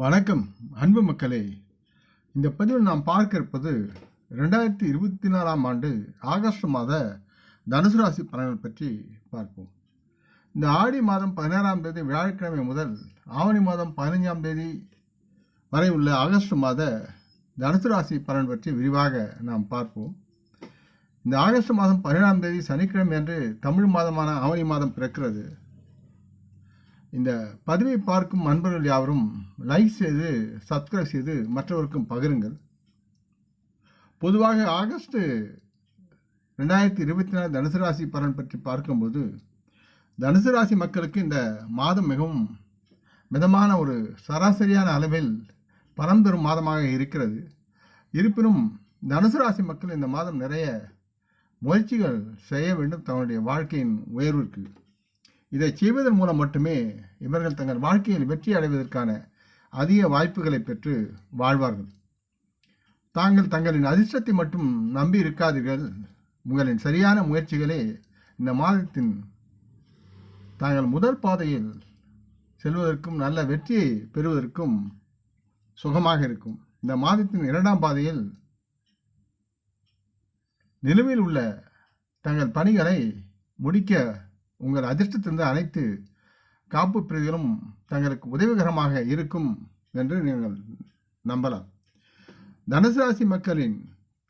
வணக்கம் அன்பு மக்களே. இந்த பதிவில் நாம் பார்க்க இருப்பது ரெண்டாயிரத்தி இருபத்தி நாலாம் ஆண்டு ஆகஸ்ட் மாத தனுசு ராசி பலன்கள் பற்றி பார்ப்போம். இந்த ஆடி மாதம் பதினாறாம் தேதி வியாழக்கிழமை முதல் ஆவணி மாதம் பதினைஞ்சாம் தேதி வரை உள்ள ஆகஸ்ட் மாத தனுசு ராசி பலன் பற்றி விரிவாக நாம் பார்ப்போம். இந்த ஆகஸ்ட் மாதம் பதினேழாம் தேதி சனிக்கிழமை அன்று தமிழ் மாதமான ஆவணி மாதம் பிறக்கிறது. இந்த பதிவை பார்க்கும் அன்பர்கள் யாவரும் லைக் செய்து சப்ஸ்கிரைப் செய்து மற்றவருக்கும் பகிருங்கள். பொதுவாக ஆகஸ்ட் ரெண்டாயிரத்தி இருபத்தி நாலு தனுசு ராசி பலன் பற்றி பார்க்கும்போது தனுசு ராசி மக்களுக்கு இந்த மாதம் மிகவும் மிதமான ஒரு சராசரியான அளவில் பலம் தரும் மாதமாக இருக்கிறது. இருப்பினும் தனுசு ராசி மக்கள் இந்த மாதம் நிறைய முயற்சிகள் செய்ய வேண்டும் தங்களுடைய வாழ்க்கையின் உயர்விற்கு. இதை செய்வதன் மூலம் மட்டுமே இவர்கள் தங்கள் வாழ்க்கையில் வெற்றி அடைவதற்கான அதிக வாய்ப்புகளை பெற்று வாழ்வார்கள். தாங்கள் தங்களின் அதிர்ஷ்டத்தை மட்டும் நம்பி இருக்காதீர்கள். உங்களின் சரியான முயற்சிகளே இந்த மாதத்தின் தாங்கள் முதல் பாதையில் செல்வதற்கும் நல்ல வெற்றியை பெறுவதற்கும் சுகமாக இருக்கும். இந்த மாதத்தின் இரண்டாம் பாதையில் நிலுவையில் உள்ள தங்கள் பணிகளை முடிக்க உங்கள் அதிர்ஷ்டத்திலிருந்து அனைத்து காப்பு பிரிவுகளும் தங்களுக்கு உதவிகரமாக இருக்கும் என்று நீங்கள் நம்பலாம். தனுசு ராசி மக்களின்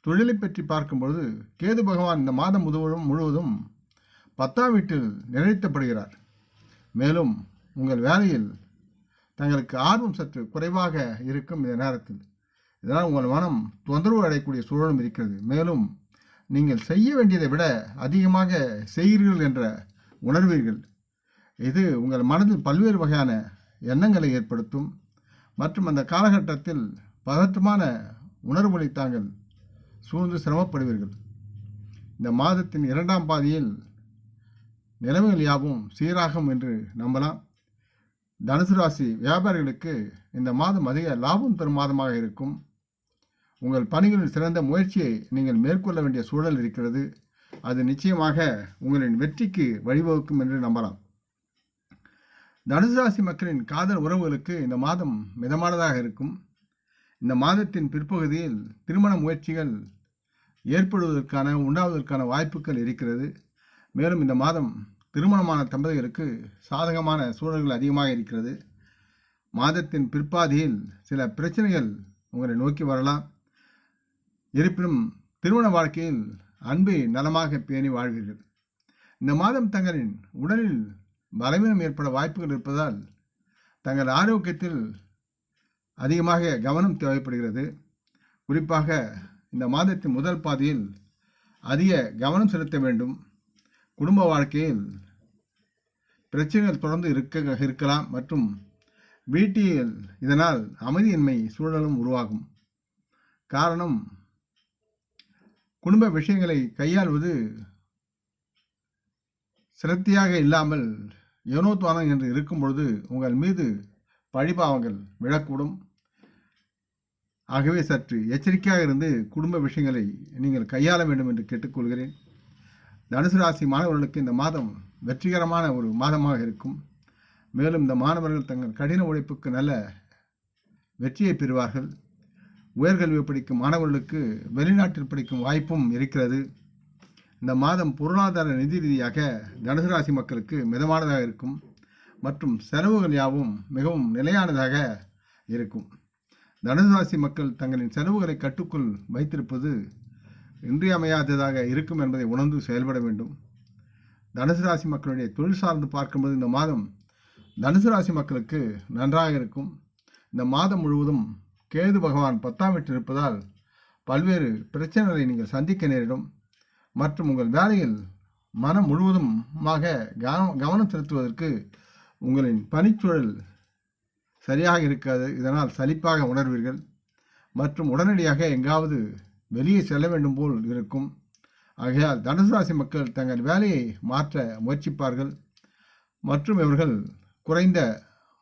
தொழிலை பற்றி பார்க்கும்பொழுது கேது பகவான் இந்த மாதம் முழுவதும் முழுவதும் பத்தாம் வீட்டில் நிலைத்தப்படுகிறார் மேலும் உங்கள் வேலையில் தங்களுக்கு ஆர்வம் சற்று குறைவாக இருக்கும் இந்த நேரத்தில். இதனால் உங்கள் மனம் தொந்தரவு அடையக்கூடிய சூழலும் இருக்கிறது. மேலும் நீங்கள் செய்ய வேண்டியதை விட அதிகமாக செய்கிறீர்கள் என்ற உணர்வீர்கள். இது உங்கள் மனதில் பல்வேறு வகையான எண்ணங்களை ஏற்படுத்தும் மற்றும் அந்த காலகட்டத்தில் பதற்றமான உணர்வுகளை தாங்கள் சூழ்ந்து சிரமப்படுவீர்கள். இந்த மாதத்தின் இரண்டாம் பாதியில் நிலைமைகள் யாவும் சீராகும் என்று நம்பலாம். தனுசு ராசி வியாபாரிகளுக்கு இந்த மாதம் அதிக லாபம் தரும் மாதமாக இருக்கும். உங்கள் பணிகளில் சிறந்த முயற்சியை நீங்கள் மேற்கொள்ள வேண்டிய சூழல் இருக்கிறது. அது நிச்சயமாக உங்களின் வெற்றிக்கு வழிவகுக்கும் என்று நம்பலாம். தனுசு ராசி மக்களின் காதல் உறவுகளுக்கு இந்த மாதம் மிதமானதாக இருக்கும். இந்த மாதத்தின் பிற்பகுதியில் திருமண முயற்சிகள் ஏற்படுவதற்கான உண்டாவதற்கான வாய்ப்புகள் இருக்கிறது. மேலும் இந்த மாதம் திருமணமான தம்பதிகளுக்கு சாதகமான சூழல்கள் அதிகமாக இருக்கிறது. மாதத்தின் பிற்பாதியில் சில பிரச்சனைகள் உங்களை நோக்கி வரலாம். இருப்பினும் திருமண வாழ்க்கையில் அன்பை நலமாக பேணி வாழ்வீர்கள். இந்த மாதம் தங்களின் உடலில் பலவீனம் ஏற்பட வாய்ப்புகள் இருப்பதால் தங்கள் ஆரோக்கியத்தில் அதிகமாக கவனம் தேவைப்படுகிறது. குறிப்பாக இந்த மாதத்தின் முதல் பாதியில் அதிக கவனம் செலுத்த வேண்டும். குடும்ப வாழ்க்கையில் பிரச்சனைகள் தொடர்ந்து இருக்க இருக்கலாம் மற்றும் வீட்டில் இதனால் அமைதியின்மை சூழலும் உருவாகும். காரணம் குடும்ப விஷயங்களை கையாள்வது சிரத்தியாக இல்லாமல் யோனோத்வானம் என்று இருக்கும் பொழுது உங்கள் மீது பழிபாவங்கள் விழக்கூடும். ஆகவே சற்று எச்சரிக்கையாக இருந்து குடும்ப விஷயங்களை நீங்கள் கையாள வேண்டும் என்று கேட்டுக்கொள்கிறேன். தனுசு ராசி மாணவர்களுக்கு இந்த மாதம் வெற்றிகரமான ஒரு மாதமாக இருக்கும். மேலும் இந்த மாணவர்கள் தங்கள் கடின உழைப்புக்கு நல்ல வெற்றியை பெறுவார்கள். உயர்கல்வி படிக்கும் மாணவர்களுக்கு வெளிநாட்டில் படிக்கும் வாய்ப்பும் இருக்கிறது. இந்த மாதம் பொருளாதார நிதி ரீதியாக தனுசு ராசி மக்களுக்கு மிதமானதாக இருக்கும். மற்றும் செலவுகள் யாவும் மிகவும் நிலையானதாக இருக்கும். தனுசு ராசி மக்கள் தங்களின் செலவுகளை கட்டுக்குள் வைத்திருப்பது இன்றியமையாததாக இருக்கும் என்பதை உணர்ந்து செயல்பட வேண்டும். தனுசு ராசி மக்களுடைய தொழில் சார்ந்து பார்க்கும்போது இந்த மாதம் தனுசு ராசி மக்களுக்கு நன்றாக இருக்கும். இந்த மாதம் முழுவதும் கேது பகவான் பத்தாம் வீட்டில் இருப்பதால் பல்வேறு பிரச்சனைகளை நீங்கள் சந்திக்க நேரிடும். மற்றும் உங்கள் வேலையில் மனம் முழுவதுமாக கவனம் கவனம் செலுத்துவதற்கு உங்களின் பணிச்சூழல் சரியாக இருக்காது. இதனால் சலிப்பாக உணர்வீர்கள். மற்றும் உடனடியாக எங்காவது வெளியே செல்ல வேண்டும் போல் இருக்கும். ஆகையால் தனுசு ராசி மக்கள் தங்கள் வேலையை மாற்ற முயற்சிப்பார்கள். மற்றும் இவர்கள் குறைந்த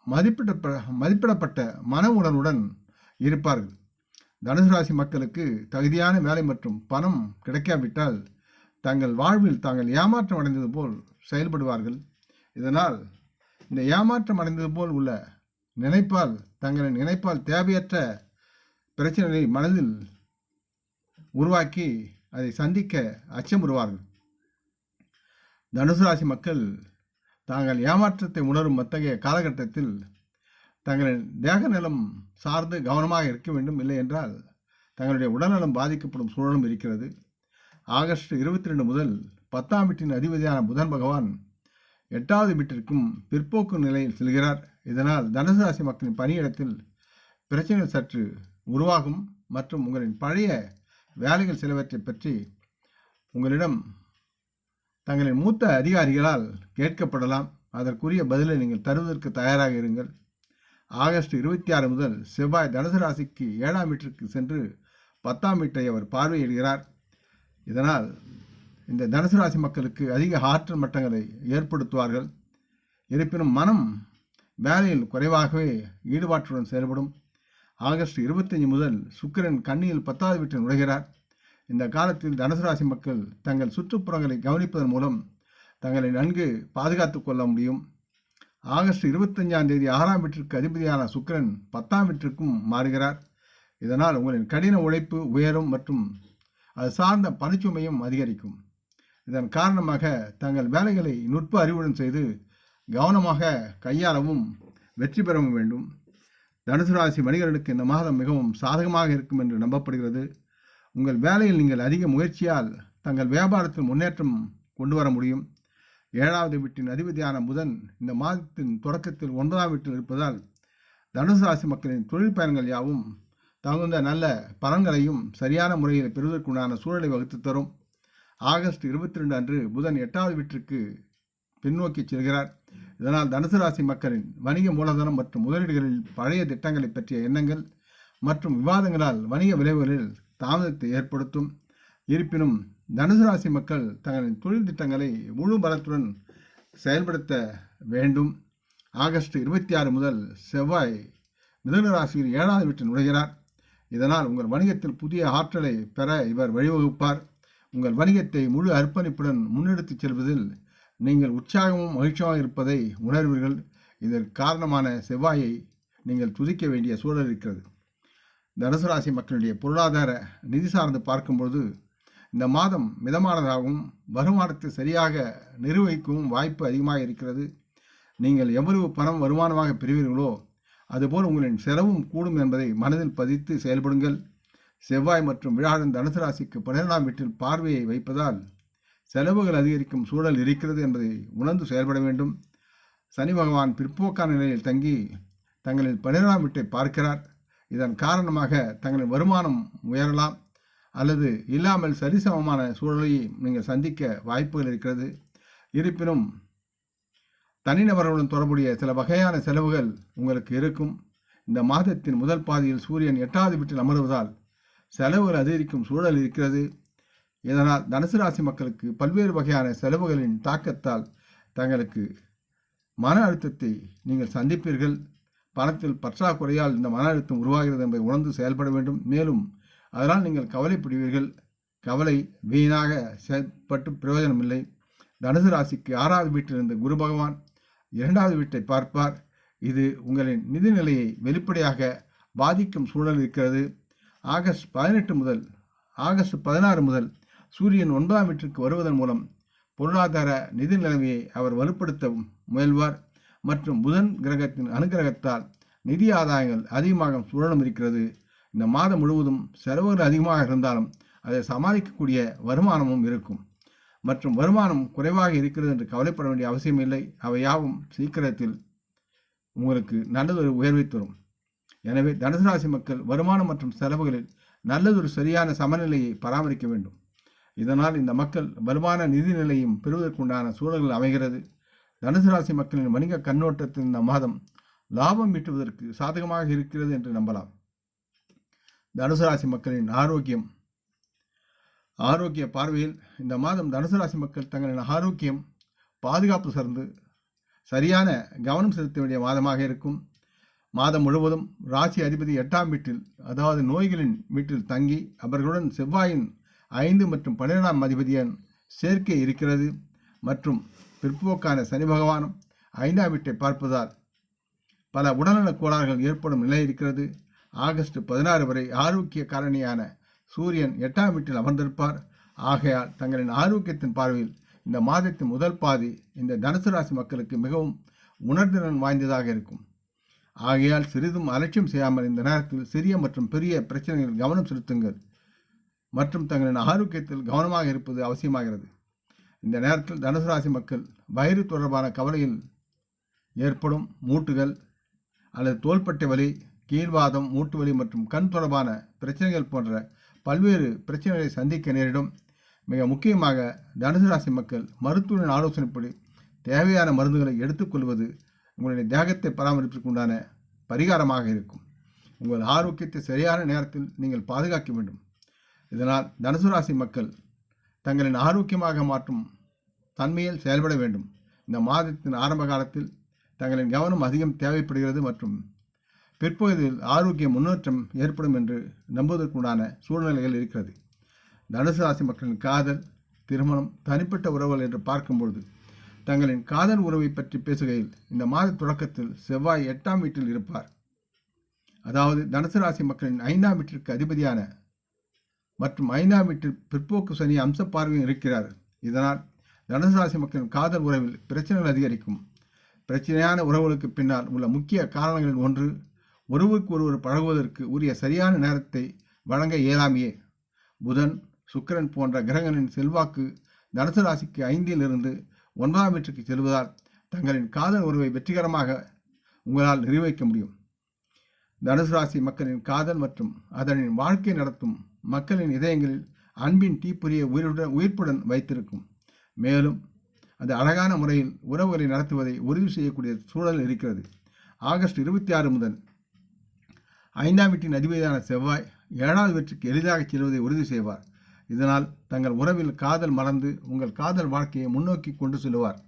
மதிப்பிட மதிப்பிடப்பட்ட மன உணர்வுடன் இருப்பார்கள். தனுசு ராசி மக்களுக்கு தகுதியான வேலை மற்றும் பணம் கிடைக்காவிட்டால் தங்கள் வாழ்வில் தாங்கள் ஏமாற்றம் அடைந்தது போல் செயல்படுவார்கள். இதனால் இந்த ஏமாற்றம் அடைந்தது போல் உள்ள நினைப்பால் தங்களின் நினைப்பால் தேவையற்ற பிரச்சனையை மனதில் உருவாக்கி அதை சந்திக்க அச்சமுறுவார்கள். தனுசு ராசி மக்கள் தாங்கள் ஏமாற்றத்தை உணரும் அத்தகைய காலகட்டத்தில் தங்களின் தேக நலம் சார்ந்து கவனமாக இருக்க வேண்டும். இல்லை என்றால் தங்களுடைய உடல்நலம் பாதிக்கப்படும் சூழலும் இருக்கிறது. ஆகஸ்ட் இருபத்தி ரெண்டு முதல் பத்தாம் வீட்டின் அதிபதியான புதன் பகவான் எட்டாவது வீட்டிற்கும் பிற்போக்கு நிலையில் செல்கிறார். இதனால் தனுசு ராசி மக்களின் பணியிடத்தில் பிரச்சனைகள் சற்று உருவாகும் மற்றும் உங்களின் பழைய வேலைகள் சிலவற்றை பற்றி உங்களிடம் தங்களின் மூத்த அதிகாரிகளால் கேட்கப்படலாம். அதற்குரிய பதிலை நீங்கள் தருவதற்கு தயாராக இருங்கள். ஆகஸ்ட் இருபத்தி ஆறு முதல் செவ்வாய் தனுசு ராசிக்கு ஏழாம் வீட்டிற்கு சென்று பத்தாம் வீட்டை அவர் பார்வையிடுகிறார். இதனால் இந்த தனுசு ராசி மக்களுக்கு அதிக ஆற்றல் மட்டங்களை ஏற்படுத்துவார்கள். இருப்பினும் மனம் வேலையில் குறைவாகவே ஈடுபாட்டுடன் செயல்படும். ஆகஸ்ட் இருபத்தஞ்சு முதல் சுக்கிரன் கண்ணியில் பத்தாவது வீட்டில் நுழைகிறார். இந்த காலத்தில் தனுசு ராசி மக்கள் தங்கள் சுற்றுப்புறங்களை கவனிப்பதன் மூலம் தங்களை நன்கு பாதுகாத்து கொள்ள முடியும். ஆகஸ்ட் இருபத்தஞ்சாம் தேதி ஆறாம் வீட்டிற்கு அதிபதியான சுக்கிரன் பத்தாம் வீட்டிற்கும் மாறுகிறார். இதனால் உங்களின் கடின உழைப்பு உயரும் மற்றும் அது சார்ந்த பணிச்சுமையும் அதிகரிக்கும். இதன் காரணமாக தங்கள் வேலைகளை நுட்ப அறிவுடன் செய்து கவனமாக கையாளவும் வெற்றி பெறவும் வேண்டும். தனுசு ராசி மனிதர்களுக்கு இந்த மாதம் மிகவும் சாதகமாக இருக்கும் என்று நம்பப்படுகிறது. உங்கள் வேலையில் நீங்கள் அதிக முயற்சியால் தங்கள் வியாபாரத்தில் முன்னேற்றம் கொண்டு வர முடியும். ஏழாவது வீட்டின் அதிபதியான புதன் இந்த மாதத்தின் தொடக்கத்தில் ஒன்பதாம் வீட்டில் இருப்பதால் தனுசு ராசி மக்களின் தொழில் பயன்கள் யாவும் தகுந்த நல்ல பலன்களையும் சரியான முறையில் பெறுவதற்குண்டான சூழலை வகுத்து தரும். ஆகஸ்ட் இருபத்தி ரெண்டு அன்று புதன் எட்டாவது வீட்டிற்கு பின்னோக்கி செல்கிறார். இதனால் தனுசு ராசி மக்களின் வணிக மூலதனம் மற்றும் முதலீடுகளில் பழைய திட்டங்களை பற்றிய எண்ணங்கள் மற்றும் விவாதங்களால் வணிக விளைவுகளில் தாமதத்தை ஏற்படுத்தும். இருப்பினும் தனுசு ராசி மக்கள் தங்களின் தொழில் திட்டங்களை முழு பலத்துடன் செயல்படுத்த வேண்டும். ஆகஸ்ட் இருபத்தி ஆறு முதல் செவ்வாய் மிதன ராசியில் ஏழாவது வீட்டில் நுழைகிறார். இதனால் உங்கள் வணிகத்தில் புதிய ஆற்றலை பெற இவர் வழிவகுப்பார். உங்கள் வணிகத்தை முழு அர்ப்பணிப்புடன் முன்னெடுத்துச் செல்வதில் நீங்கள் உற்சாகமும் மகிழ்ச்சியாக இருப்பதை உணர்வீர்கள். இதற்கு காரணமான செவ்வாயை நீங்கள் துதிக்க வேண்டிய சூழல் இருக்கிறது. தனுசு ராசி மக்களுடைய பொருளாதார நிதி சார்ந்து பார்க்கும்பொழுது இந்த மாதம் மிதமானதாகவும் வருமானத்தை சரியாக நிர்வகிக்கவும் வாய்ப்பு அதிகமாக இருக்கிறது. நீங்கள் எவ்வளவு பணம் வருமானமாக பெறுவீர்களோ அதுபோல் உங்களின் செலவும் கூடும் என்பதை மனதில் பதித்து செயல்படுங்கள். செவ்வாய் மற்றும் விழாடன் தனுசு ராசிக்கு பன்னிரெண்டாம் வீட்டில் பார்வையை வைப்பதால் செலவுகள் அதிகரிக்கும் சூழல் இருக்கிறது என்பதை உணர்ந்து செயல்பட வேண்டும். சனி பகவான் பிற்போக்கான நிலையில் தங்கி தங்களின் பன்னிரெண்டாம் வீட்டை பார்க்கிறார். இதன் காரணமாக தங்களின் வருமானம் உயரலாம். அல்லது இல்லாமல் சரிசமமான சூழலை நீங்கள் சந்திக்க வாய்ப்புகள் இருக்கிறது. இருப்பினும் தனிநபர்களுடன் தொடர்புடைய சில வகையான செலவுகள் உங்களுக்கு இருக்கும். இந்த மாதத்தின் முதல் பாதியில் சூரியன் எட்டாவது வீட்டில் அமர்வதால் செலவுகள் அதிகரிக்கும் சூழல் இருக்கிறது. இதனால் தனுசு ராசி மக்களுக்கு பல்வேறு வகையான செலவுகளின் தாக்கத்தால் தங்களுக்கு மன அழுத்தத்தை நீங்கள் சந்திப்பீர்கள். பணத்தில் பற்றாக்குறையால் இந்த மன அழுத்தம் உருவாகிறது என்பதை உணர்ந்து செயல்பட வேண்டும். மேலும் அதனால் நீங்கள் கவலைப்படுவீர்கள். கவலை வீணாக செயற்பட்டு பிரயோஜனம் இல்லை தனுசு ராசிக்கு ஆறாவது வீட்டிலிருந்து குரு பகவான் இரண்டாவது வீட்டை பார்ப்பார். இது உங்களின் நிதிநிலையை வெளிப்படையாக பாதிக்கும் சூழல் இருக்கிறது. ஆகஸ்ட் பதினெட்டு முதல் ஆகஸ்ட் பதினாறு முதல் சூரியன் ஒன்பதாம் வீட்டிற்கு வருவதன் மூலம் பொருளாதார நிதி நிலைமையை அவர் வலுப்படுத்த முயல்வார். மற்றும் புதன் கிரகத்தின் அனுகிரகத்தால் நிதி ஆதாயங்கள் அதிகமாக சூழலும் இருக்கிறது. இந்த மாதம் முழுவதும் செலவுகள் அதிகமாக இருந்தாலும் அதை சமாளிக்கக்கூடிய வருமானமும் இருக்கும். மற்றும் வருமானம் குறைவாக இருக்கிறது என்று கவலைப்பட வேண்டிய அவசியம் இல்லை. அவை யாவும் சீக்கிரத்தில் உங்களுக்கு நல்லதொரு உயர்வை தரும். எனவே தனுசு ராசி மக்கள் வருமானம் மற்றும் செலவுகளில் நல்லதொரு சரியான சமநிலையை பராமரிக்க வேண்டும். இதனால் இந்த மக்கள் வலுவான நிதி நிலையும் பெறுவதற்குண்டான சூழல்கள் அமைகிறது. தனுசு ராசி மக்களின் வணிக கண்ணோட்டத்தில் இந்த மாதம் லாபம் ஈட்டுவதற்கு சாதகமாக இருக்கிறது என்று நம்பலாம். தனுசு ராசி மக்களின் ஆரோக்கியம். ஆரோக்கிய பார்வையில் இந்த மாதம் தனுசு ராசி மக்கள் தங்களின் ஆரோக்கியம் பாதுகாப்பு சார்ந்து சரியான கவனம் செலுத்த வேண்டிய மாதமாக இருக்கும். மாதம் முழுவதும் ராசி அதிபதி எட்டாம் வீட்டில் அதாவது நோய்களின் வீட்டில் தங்கி அவர்களுடன் செவ்வாயின் ஐந்து மற்றும் பன்னிரெண்டாம் அதிபதியின் சேர்க்கை இருக்கிறது மற்றும் பிற்போக்கான சனி பகவானும் ஐந்தாம் வீட்டை பார்ப்பதால் பல உடல்நலக் கோளாறுகள் ஏற்படும் நிலை இருக்கிறது. ஆகஸ்ட் பதினாறு வரை ஆரோக்கிய காரணியான சூரியன் எட்டாம் வீட்டில் அமர்ந்திருப்பார். ஆகையால் தங்களின் ஆரோக்கியத்தின் பார்வையில் இந்த மாதத்தின் முதல் பாதி இந்த தனுசு ராசி மக்களுக்கு மிகவும் உணர்திறன் வாய்ந்ததாக இருக்கும். ஆகையால் சிறிதும் அலட்சியம் செய்யாமல் இந்த நேரத்தில் சிறிய மற்றும் பெரிய பிரச்சனைகளில் கவனம் செலுத்துங்கள். மற்றும் தங்களின் ஆரோக்கியத்தில் கவனமாக இருப்பது அவசியமாகிறது. இந்த நேரத்தில் தனுசு ராசி மக்கள் வயிறு தொடர்பான கவலையில் ஏற்படும் மூட்டுகள் அல்லது தோள்பட்டை வலி கீழ்வாதம் மூட்டு வலி மற்றும் கண் தொடர்பான பிரச்சனைகள் போன்ற பல்வேறு பிரச்சனைகளை சந்திக்க நேரிடும். மிக முக்கியமாக தனுசு ராசி மக்கள் மருத்துவரின் ஆலோசனைப்படி தேவையான மருந்துகளை எடுத்துக்கொள்வது உங்களுடைய தேகத்தை பராமரிப்பதற்குண்டான பரிகாரமாக இருக்கும். உங்கள் ஆரோக்கியத்தை சரியான நேரத்தில் நீங்கள் பாதுகாக்க வேண்டும். இதனால் தனுசு ராசி மக்கள் தங்களின் ஆரோக்கியமாக மாற்றும் தன்மையில் செயல்பட வேண்டும். இந்த மாதத்தின் ஆரம்ப காலத்தில் தங்களின் கவனம் அதிகம் தேவைப்படுகிறது மற்றும் பிற்பகுதியில் ஆரோக்கிய முன்னேற்றம் ஏற்படும் என்று நம்புவதற்குண்டான சூழ்நிலைகள் இருக்கிறது. தனுசு ராசி மக்களின் காதல் திருமணம் தனிப்பட்ட உறவுகள் என்று பார்க்கும்பொழுது தங்களின் காதல் உறவை பற்றி பேசுகையில் இந்த மாத தொடக்கத்தில் செவ்வாய் எட்டாம் வீட்டில் இருப்பார். அதாவது தனுசு ராசி மக்களின் ஐந்தாம் வீட்டிற்கு அதிபதியான மற்றும் ஐந்தாம் வீட்டில் பிற்போக்கு சனி அம்ச பார்வையும் இருக்கிறார். இதனால் தனுசு ராசி மக்களின் காதல் உறவில் பிரச்சனைகள் அதிகரிக்கும். பிரச்சனையான உறவுகளுக்கு பின்னால் உள்ள முக்கிய காரணங்களில் ஒன்று ஒருவருக்கு ஒருவர் பழகுவதற்கு உரிய சரியான நேரத்தை வழங்க இயலாமையே. புதன் சுக்கிரன் போன்ற கிரகங்களின் செல்வாக்கு தனுசு ராசிக்கு ஐந்தில் இருந்து ஒன்பதாம் வீட்டுக்கு செல்வதால் தங்களின் காதல் உறவை வெற்றிகரமாக உங்களால் நிர்வகிக்க முடியும். தனுசு ராசி மக்களின் காதல் மற்றும் அதனின் வாழ்க்கை நடத்தும் மக்களின் இதயங்களில் அன்பின் தீப்பொறியை உயிருடன் உயிர்ப்புடன் வைத்திருக்கும். மேலும் அது அழகான முறையில் உறவுகளை நடத்துவதை உறுதி செய்யக்கூடிய சூழல் இருக்கிறது. ஆகஸ்ட் இருபத்தி ஆறு முதல் ஐந்தாம் வீட்டின் அதிபதியான செவ்வாய் ஏழாவது வீட்டுக்கு எளிதாக செல்வதை உறுதி செய்வார். இதனால் தங்கள் உறவில் காதல் மறந்து உங்கள் காதல் வாழ்க்கையை முன்னோக்கி கொண்டு செல்வார்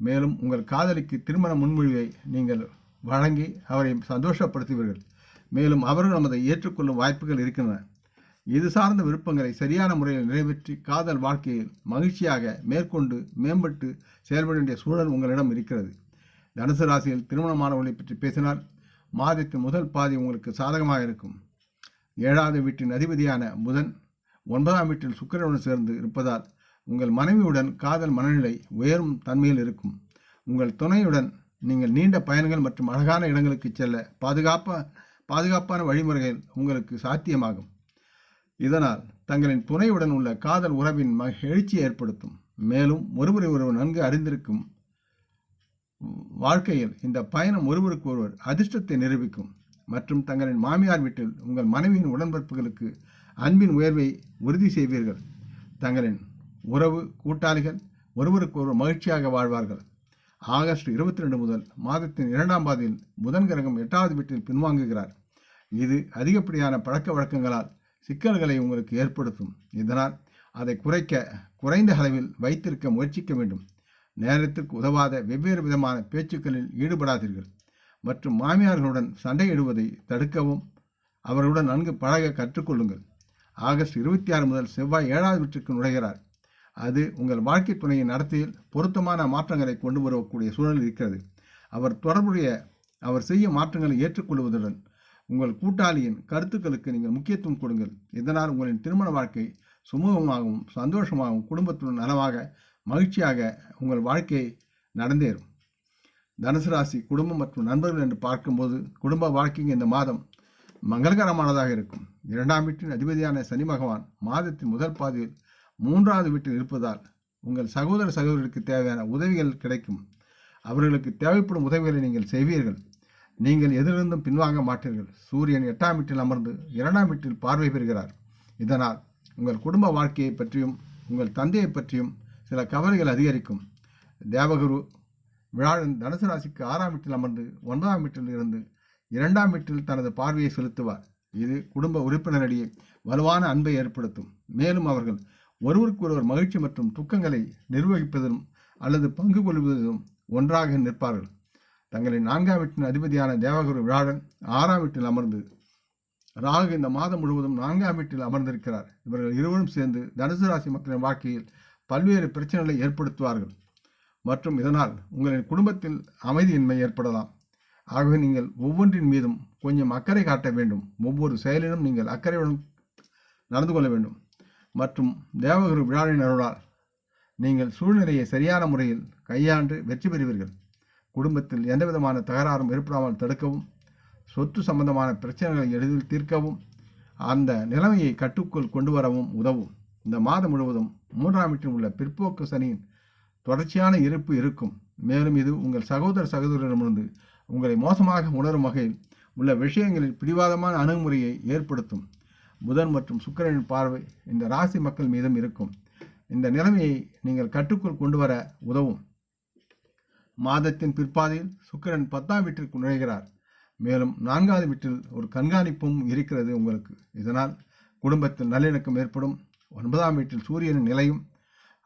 மேலும் உங்கள் காதலிக்கு திருமண முன்மொழிவை நீங்கள் வழங்கி அவரை சந்தோஷப்படுத்துவீர்கள். மேலும் அவர்கள் நமதை ஏற்றுக்கொள்ளும் வாய்ப்புகள் இருக்கின்றன. இது சார்ந்த விருப்பங்களை சரியான முறையில் நிறைவேற்றி காதல் வாழ்க்கையில் மகிழ்ச்சியாக மேற்கொண்டு மேம்பட்டு செயல்பட வேண்டிய சூழல் உங்களிடம் இருக்கிறது. தனுசு ராசியில் திருமணமானவர்களை பற்றி பேசினால் மாதத்தின் முதல் பாதி உங்களுக்கு சாதகமாக இருக்கும். ஏழாவது வீட்டின் அதிபதியான புதன் ஒன்பதாம் வீட்டில் சுக்கிரனுடன் சேர்ந்து இருப்பதால் உங்கள் மனைவியுடன் காதல் மனநிலை உயரும் தன்மையில் இருக்கும். உங்கள் துணையுடன் நீங்கள் நீண்ட பயணங்கள் மற்றும் அழகான இடங்களுக்கு செல்ல பாதுகாப்பாக பாதுகாப்பான வழிமுறைகள் உங்களுக்கு சாத்தியமாகும். இதனால் தங்களின் துணையுடன் உள்ள காதல் உறவின் மகிழ்ச்சி ஏற்படுத்தும். மேலும் ஒருவரை ஒருவர் நன்கு அறிந்திருக்கும் வாழ்க்கையில் இந்த பயணம் ஒருவருக்கு ஒருவர் அதிர்ஷ்டத்தை நிரூபிக்கும். மற்றும் தங்களின் மாமியார் வீட்டில் உங்கள் மனைவியின் உடன்பிறப்புகளுக்கு அன்பின் உயர்வை உறுதி செய்வீர்கள். தங்களின் உறவு கூட்டாளிகள் ஒருவருக்கு ஒருவர் மகிழ்ச்சியாக வாழ்வார்கள். ஆகஸ்ட் இருபத்தி ரெண்டு முதல் மாதத்தின் இரண்டாம் பாதியில் புதன் கிரகம் எட்டாவது வீட்டில் பின்வாங்குகிறார். இது அதிகப்படியான பழக்க வழக்கங்களால் சிக்கல்களை உங்களுக்கு ஏற்படுத்தும். இதனால் அதை குறைக்க குறைந்த அளவில் வைத்திருக்க முயற்சிக்க வேண்டும். நேரத்திற்கு உதவாத வெவ்வேறு விதமான பேச்சுக்களில் ஈடுபடாதீர்கள். மற்றும் மாமியார்களுடன் சண்டையிடுவதை தடுக்கவும் அவர்களுடன் நன்கு பழக கற்றுக்கொள்ளுங்கள். ஆகஸ்ட் இருபத்தி ஆறு முதல் செவ்வாய் ஏழாவது வீட்டிற்கு நுழைகிறார். அது உங்கள் வாழ்க்கை துணையின் நடத்தையில் பொருத்தமான மாற்றங்களை கொண்டு வரக்கூடிய சூழல் இருக்கிறது. அவர் தொடர்புடைய அவர் செய்யும் மாற்றங்களை ஏற்றுக்கொள்வதுடன் உங்கள் கூட்டாளியின் கருத்துக்களுக்கு நீங்கள் முக்கியத்துவம் கொடுங்கள். இதனால் உங்களின் திருமண வாழ்க்கை சுமூகமாகவும் சந்தோஷமாகவும் குடும்பத்துடன் நலமாக மகிழ்ச்சியாக உங்கள் வாழ்க்கை நடந்தேறும். தனுசு ராசி குடும்பம் மற்றும் நண்பர்கள் என்று பார்க்கும்போது குடும்ப வாழ்க்கைக்கு இந்த மாதம் மங்களகரமானதாக இருக்கும். இரண்டாம் வீட்டின் அதிபதியான சனி பகவான் மாதத்தின் முதல் பாதியில் மூன்றாவது வீட்டில் இருப்பதால் உங்கள் சகோதர சகோதரருக்கு தேவையான உதவிகள் கிடைக்கும். அவர்களுக்கு தேவைப்படும் உதவிகளை நீங்கள் செய்வீர்கள். நீங்கள் எதிலிருந்தும் பின்வாங்க மாட்டீர்கள். சூரியன் எட்டாம் வீட்டில் அமர்ந்து இரண்டாம் வீட்டில் பார்வை பெறுகிறார். இதனால் உங்கள் குடும்ப வாழ்க்கையை பற்றியும் உங்கள் தந்தையை பற்றியும் சில கவலைகள் அதிகரிக்கும். தேவகுரு விழாவின் தனுசு ராசிக்கு ஆறாம் வீட்டில் அமர்ந்து ஒன்பதாம் வீட்டில் இருந்து இரண்டாம் வீட்டில் தனது பார்வையை செலுத்துவார். இது குடும்ப உறுப்பினரிடையே வலுவான அன்பை ஏற்படுத்தும். மேலும் அவர்கள் ஒருவருக்கு ஒருவர் மகிழ்ச்சி மற்றும் துக்கங்களை நிர்வகிப்பதிலும் அல்லது பங்கு கொள்வதிலும் ஒன்றாக நிற்பார்கள். தங்களின் நான்காம் வீட்டின் அதிபதியான தேவகுரு விழாடன் ஆறாம் வீட்டில் அமர்ந்து ராகு இந்த மாதம் முழுவதும் நான்காம் வீட்டில் அமர்ந்திருக்கிறார். இவர்கள் இருவரும் சேர்ந்து தனுசு ராசி மக்களின் வாழ்க்கையில் பல்வேறு பிரச்சனைகளை ஏற்படுத்துவார்கள். மற்றும் இதனால் உங்களின் குடும்பத்தில் அமைதியின்மை ஏற்படலாம். ஆகவே நீங்கள் ஒவ்வொன்றின் மீதும் கொஞ்சம் அக்கறை காட்ட வேண்டும். ஒவ்வொரு செயலிலும் நீங்கள் அக்கறையுடன் நடந்து கொள்ள வேண்டும். மற்றும் தேவகுரு விழாவின் அருளால் நீங்கள் சூழ்நிலையை சரியான முறையில் கையாண்டு வெற்றி பெறுவீர்கள். குடும்பத்தில் எந்தவிதமான தகராறும் ஏற்படாமல் தடுக்கவும் சொத்து சம்பந்தமான பிரச்சனைகளை எளிதில் தீர்க்கவும் அந்த நிலைமையை கட்டுக்குள் கொண்டு வரவும் உதவும். இந்த மாதம் முழுவதும் மூன்றாம் வீட்டில் உள்ள பிற்போக்கு சனியின் தொடர்ச்சியான இருப்பு இருக்கும். மேலும் இது உங்கள் சகோதர சகோதரிடமிருந்து உங்களை மோசமாக உணரும் வகையில் உள்ள விஷயங்களில் பிடிவாதமான அணுகுமுறையை ஏற்படுத்தும். புதன் மற்றும் சுக்கரனின் பார்வை இந்த ராசி மக்கள் மீதும் இருக்கும். இந்த நிலைமையை நீங்கள் கட்டுக்குள் கொண்டு வர உதவும். மாதத்தின் பிற்பாதையில் சுக்கிரன் பத்தாம் வீட்டிற்கு நுழைகிறார். மேலும் நான்காவது வீட்டில் ஒரு கண்காணிப்பும் இருக்கிறது உங்களுக்கு. இதனால் குடும்பத்தில் நல்லிணக்கம் ஏற்படும். ஒன்பதாம் வீட்டில் சூரியனின் நிலையும்.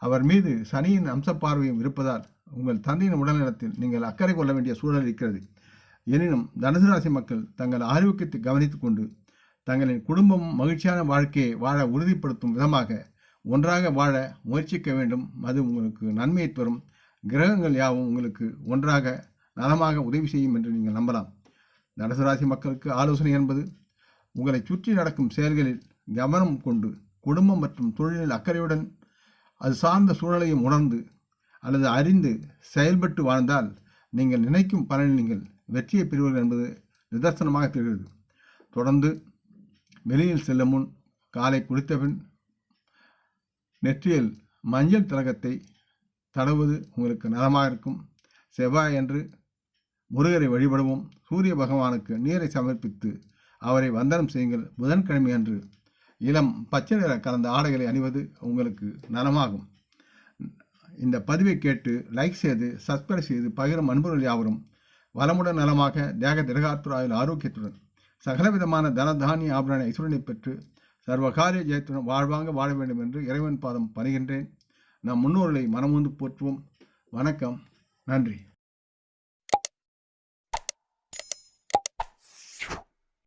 அவர் மீது சனியின் அம்ச பார்வையும் இருப்பதால் உங்கள் தந்தையின் உடல்நலத்தில் நீங்கள் அக்கறை கொள்ள வேண்டிய சூழல் இருக்கிறது. எனினும் தனுசு ராசி மக்கள் தங்கள் ஆரோக்கியத்தை கவனித்துக் கொண்டு தங்களின் குடும்பம் மகிழ்ச்சியான வாழ்க்கையை வாழ உறுதிப்படுத்தும் விதமாக ஒன்றாக வாழ முயற்சிக்க வேண்டும். அது உங்களுக்கு நன்மையை தரும். கிரகங்கள் யாவும் உங்களுக்கு ஒன்றாக நலமாக உதவி செய்யும் என்று நீங்கள் நம்பலாம். தனுசு ராசி மக்களுக்கு ஆலோசனை என்பது உங்களை சுற்றி நடக்கும் செயல்களில் கவனம் கொண்டு குடும்பம் மற்றும் தொழிலில் அக்கறையுடன் அது சார்ந்த சூழலையும் உணர்ந்து அல்லது அறிந்து செயல்பட்டு வாழ்ந்தால் நீங்கள் நினைக்கும் பலனில் நீங்கள் வெற்றியை பெறுவீர்கள் என்பது நிதர்சனமாக தெரிகிறது. தொடர்ந்து வெளியில் செல்லும் முன் காலை குளித்தபின் நெற்றியில் மஞ்சள் திலகத்தை தடவுவது உங்களுக்கு நலமாக இருக்கும். செவ்வாய் அன்று முருகரை வழிபடவும் சூரிய பகவானுக்கு நீரை சமர்ப்பித்து அவரை வந்தனம் செய்யுங்கள். புதன்கிழமை அன்று இளம் பச்சை நிற கலந்த ஆடைகளை அணிவது உங்களுக்கு நலமாகும். இந்த பதிவை கேட்டு லைக் செய்து சப்ஸ்கிரைப் செய்து பகிரும் அன்புகள் யாவரும் வளமுடன் நலமாக தேக திரகாத்துராயில் ஆரோக்கியத்துடன் சகலவிதமான தனதானிய ஆபரண ஐஸ்வரனை பெற்று சர்வகாரிய ஜெயத்துடன் வாழ்வாங்க வாழ வேண்டும் என்று இறைவன் பாதம் பணிகின்றேன். நம் முன்னோர்களை மனமுந்து போற்றுவோம். வணக்கம். நன்றி.